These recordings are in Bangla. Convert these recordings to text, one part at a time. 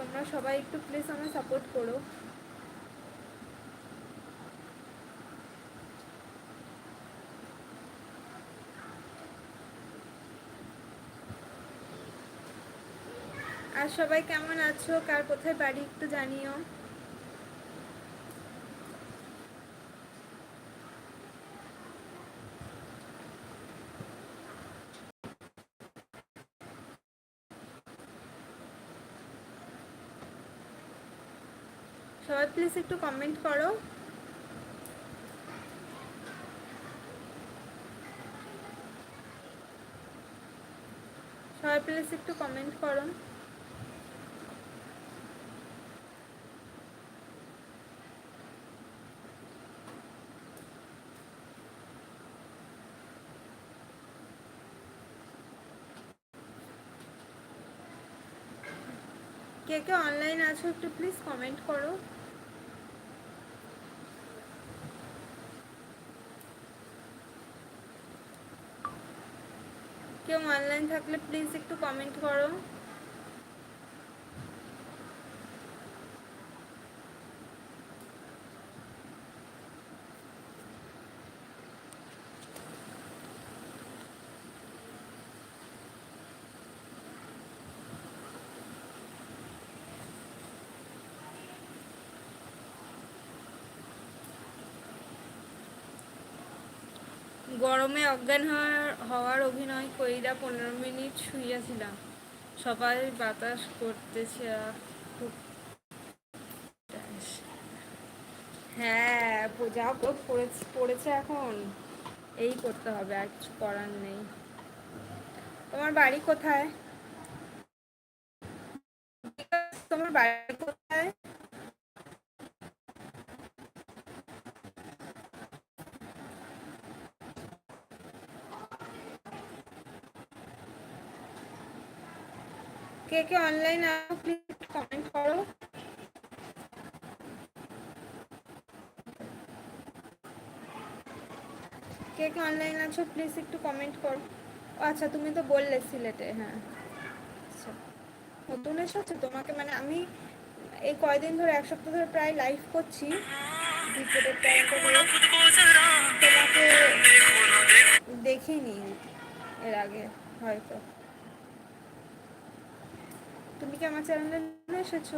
তোমরা সবাই একটু প্লিজ আমার সাপোর্ট করো। আর সবাই কেমন আছো? কার কোথায় বাড়ি একটু জানিও। সবাই প্লিজ একটু কমেন্ট করো। সবাই প্লিজ একটু কমেন্ট করো। কে কে অনলাইন আছো একটু প্লিজ কমেন্ট করো। কেউ অনলাইন থাকলে প্লিজ একটু কমেন্ট করো। গরমে অজ্ঞান হওয়ার হওয়ার অভিনয় কইরা পনেরো মিনিট শুইয়াছিলাম। সবাই বাতাস করতেছে খুব হ্যাঁ যা পড়েছে পড়েছে এখন। এই করতে হবে, আর কিছু করার নেই। তোমার বাড়ি কোথায়? তোমার বাড়ি কোথায়? কে কে অনলাইন আছো প্লিজ কমেন্ট করো। কে কে অনলাইন আছো প্লিজ একটু কমেন্ট করো। আচ্ছা তুমি তো বললে সিলেটে হ্যাঁ। আচ্ছা নতুন এসেছ? তোমাকে মানে আমি এই কয়দিন ধরে, এক সপ্তাহ ধরে প্রায় লাইভ করছি। তোমাকে দেখিনি এর আগে, হয়তো। তুমি কি আমার চ্যানেলে এসেছ?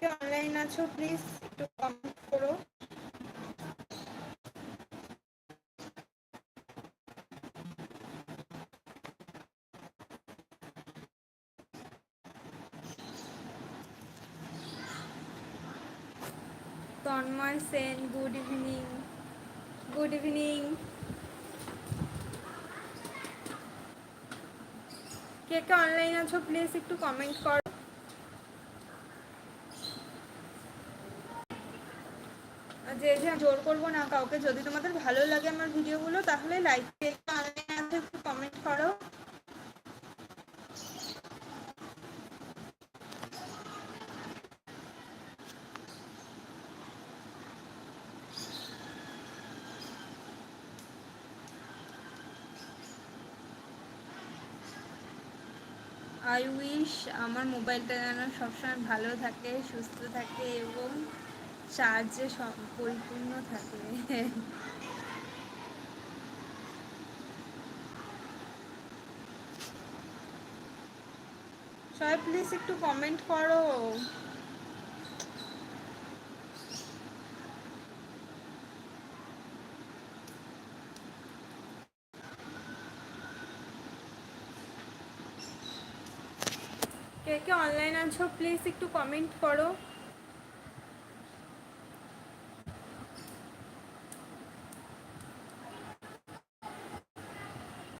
কে অনলাইন আছো প্লিজ একটু কমেন্ট করো। Tanmoy Sen good evening good evening কে কে অনলাইন আছো প্লিজ একটু কমেন্ট করো। যে যে জোর করব না কাউকে, যদি তোমাদের ভালো লাগে আমার ভিডিওগুলো, তাহলে লাইক একটু কমেন্ট করো। আই উইশ আমার মোবাইলটা যেন সবসময় ভালো থাকে, সুস্থ থাকে, এবং চার্জে পরিপূর্ণ থাকে। সবাই প্লিজ একটু কমেন্ট করো। কে কে অনলাইন আছো প্লিজ একটু কমেন্ট করো।